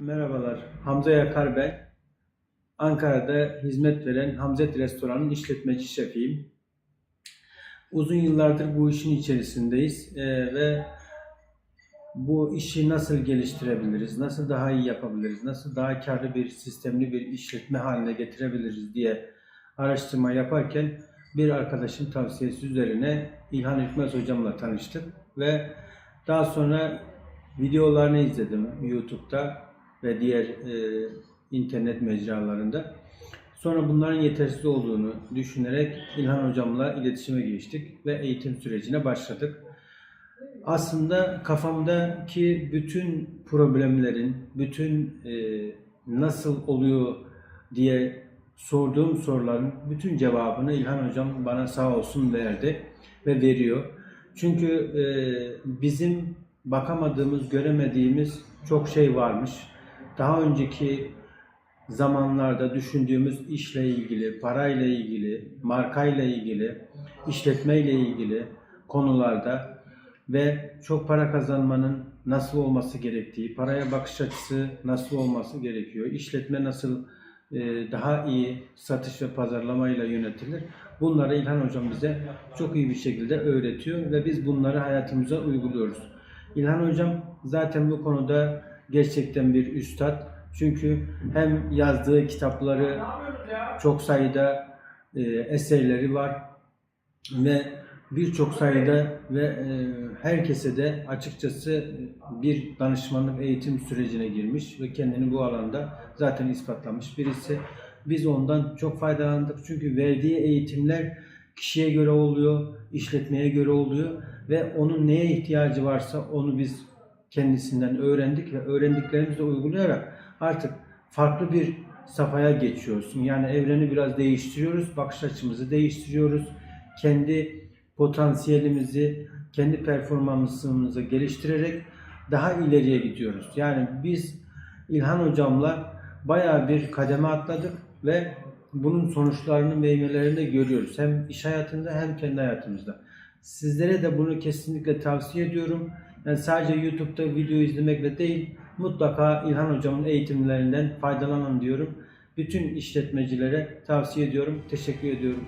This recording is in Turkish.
Merhabalar, Hamza Yakar ben. Ankara'da hizmet veren Hamzet Restoran'ın işletmeci şefiyim. Uzun yıllardır bu işin içerisindeyiz Ee, ve bu işi nasıl geliştirebiliriz, nasıl daha iyi yapabiliriz, nasıl daha karlı bir sistemli bir işletme haline getirebiliriz diye araştırma yaparken bir arkadaşın tavsiyesi üzerine İlhan Hükmez hocamla tanıştık ve daha sonra videolarını izledim YouTube'da ve diğer e, internet mecralarında. Sonra bunların yetersiz olduğunu düşünerek İlhan hocamla iletişime geçtik ve eğitim sürecine başladık. Aslında kafamdaki bütün problemlerin, bütün e, nasıl oluyor diye sorduğum soruların bütün cevabını İlhan hocam bana sağ olsun verdi ve veriyor. Çünkü e, bizim bakamadığımız, göremediğimiz çok şey varmış. Daha önceki zamanlarda düşündüğümüz işle ilgili, parayla ilgili, markayla ilgili, işletmeyle ilgili konularda ve çok para kazanmanın nasıl olması gerektiği, paraya bakış açısı nasıl olması gerekiyor, işletme nasıl e, daha iyi satış ve pazarlamayla yönetilir. Bunları İlhan Hocam bize çok iyi bir şekilde öğretiyor ve biz bunları hayatımıza uyguluyoruz. İlhan Hocam zaten bu konuda gerçekten bir üstad. Çünkü hem yazdığı kitapları çok sayıda e, eserleri var ve birçok sayıda ve e, herkese de açıkçası bir danışmanlık eğitim sürecine girmiş ve kendini bu alanda zaten ispatlamış birisi. Biz ondan çok faydalandık çünkü verdiği eğitimler kişiye göre oluyor, işletmeye göre oluyor ve onun neye ihtiyacı varsa onu biz kendisinden öğrendik ve öğrendiklerimizi uygulayarak artık farklı bir safhaya geçiyoruz. Yani evreni biraz değiştiriyoruz, bakış açımızı değiştiriyoruz. Kendi potansiyelimizi, kendi performansımızı geliştirerek daha ileriye gidiyoruz. Yani biz İlhan hocamla bayağı bir kademe atladık ve bunun sonuçlarını, meyvelerini de görüyoruz. Hem iş hayatında hem kendi hayatımızda. Sizlere de bunu kesinlikle tavsiye ediyorum. Yani sadece YouTube'da video izlemekle değil, mutlaka İlhan hocamın eğitimlerinden faydalanın diyorum. Bütün işletmecilere tavsiye ediyorum. Teşekkür ediyorum.